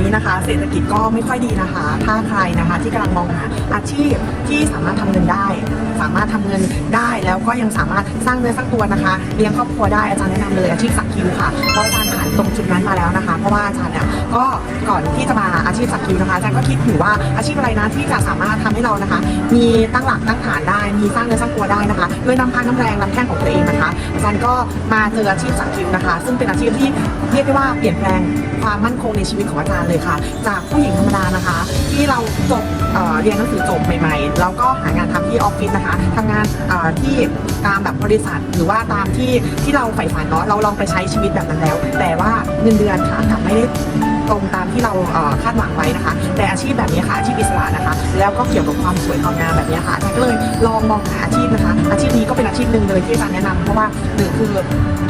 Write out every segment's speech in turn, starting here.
นี้นะคะ เศรษฐกิจก็ไม่ค่อยดีนะคะ ถ้าใครนะคะที่กำลังมองหาอาชีพที่สามารถทำเงินได้ สามารถทำเงินได้แล้วก็ยังสามารถสร้างเนื้อสร้างตัวนะคะเลี้ยงครอบครัวได้อาจารย์แนะนำเลยอาชีพสักคิวค่ะเพราะอาจารย์ ตรงจุดนั้นมาแล้วนะคะ เพราะว่าอาจารย์เนี่ยก็ก่อนที่จะมาอาชีพสักคิวนะคะอาจารย์ก็คิดอยู่ว่าอาชีพอะไรนะที่จะสามารถทำให้เรานะคะ มีตั้งหลักตั้งฐานได้ มีสร้างเนื้อสร้างตัวได้นะคะด้วยน้ำพักน้ำแรงน้ำแข้งของตัวเองนะคะอาจารย์ก็มาเจออาชีพสักคิวนะคะ ซึ่งเป็นอาชีพที่เรียกได้ว่าเปลี่ยนแปลงความมั่นคงในชีวิตของอาจารย์เลยค่ะ จากผู้หญิงธรรมดานะคะ ที่เราจบเอ่อเรียนหนังสือจบใหม่ๆ แล้วก็หางานทำที่ออฟฟิศนะคะทำงานที่ตามแบบบริษัทหรือว่าตามที่ที่เราใฝ่ฝันเนาะเราลองไปใช้ชีวิตแบบนั้นแล้ว แต่ว่าเงินเดือนค่ะกลับไม่ได้ ตรงตามที่เราคาดหวังไว้นะคะ แต่อาชีพแบบนี้ค่ะอาชีพอิสระนะคะ แล้วก็เกี่ยวกับความสวยความงามแบบนี้ค่ะอาจารย์ก็เลยลองมองหาอาชีพนะคะ อาชีพนี้ก็เป็นอาชีพหนึ่งเลยที่อาจารย์แนะนำเพราะว่าหนึ่งคือ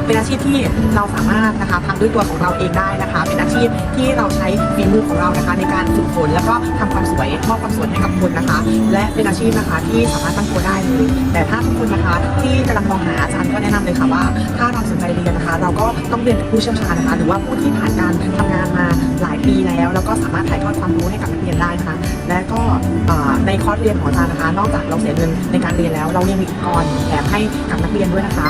เป็นอาชีพที่เราสามารถนะคะทำด้วยตัวของเราเองได้นะคะ เป็นอาชีพที่เราใช้ฝีมือของเรานะคะ ในการฝึกฝนแล้วก็ทำความสวยมอบความสวยให้กับคนนะคะ และเป็นอาชีพนะคะที่สามารถตั้งตัวได้เลยแต่ถ้าทุกคนนะคะที่กำลังมองหาอาจารย์ก็แนะนำเลยค่ะว่า ถ้าเราสนใจเรียนนะคะ เราก็ต้องเรียนกับผู้เชี่ยวชาญนะคะ หรือว่าผู้ที่ผ่านการทำงานมา หลายปีแล้ว แล้วก็สามารถถ่ายทอดความรู้ให้กับนักเรียนได้นะคะและก็ในคอร์สเรียนของอาจารย์นะคะ นอกจากเราเสียเงินในการเรียนแล้ว เรายังมีอุปกรณ์แถมให้กับนักเรียนด้วยนะคะ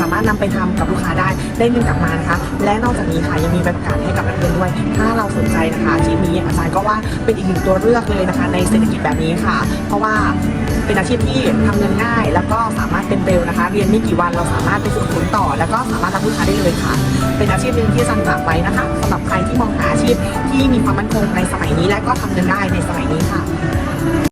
สามารถนำไปทำกับลูกค้าได้ได้เงินกลับมานะคะ และนอกจากนี้ค่ะยังมีบริการให้กับนักเรียนด้วย ถ้าเราสนใจนะคะอาชีพนี้อาจารย์ก็ว่าเป็นอีกหนึ่งตัวเลือกเลยนะคะ ในเศรษฐกิจแบบนี้ค่ะ เพราะว่า เป็นอาชีพที่ทำเงินง่าย แล้วก็สามารถเป็นเร็วนะคะ เรียนไม่กี่วันเราสามารถไปฝึกฝนต่อ แล้วก็สามารถรับลูกค้าได้เลยค่ะ เป็นอาชีพหนึ่งที่อาจารย์ฝากไว้นะคะสำหรับใครที่มองหาอาชีพที่มีความมั่นคงในสมัยนี้และก็ทำเงินได้ในสมัยนี้ค่ะ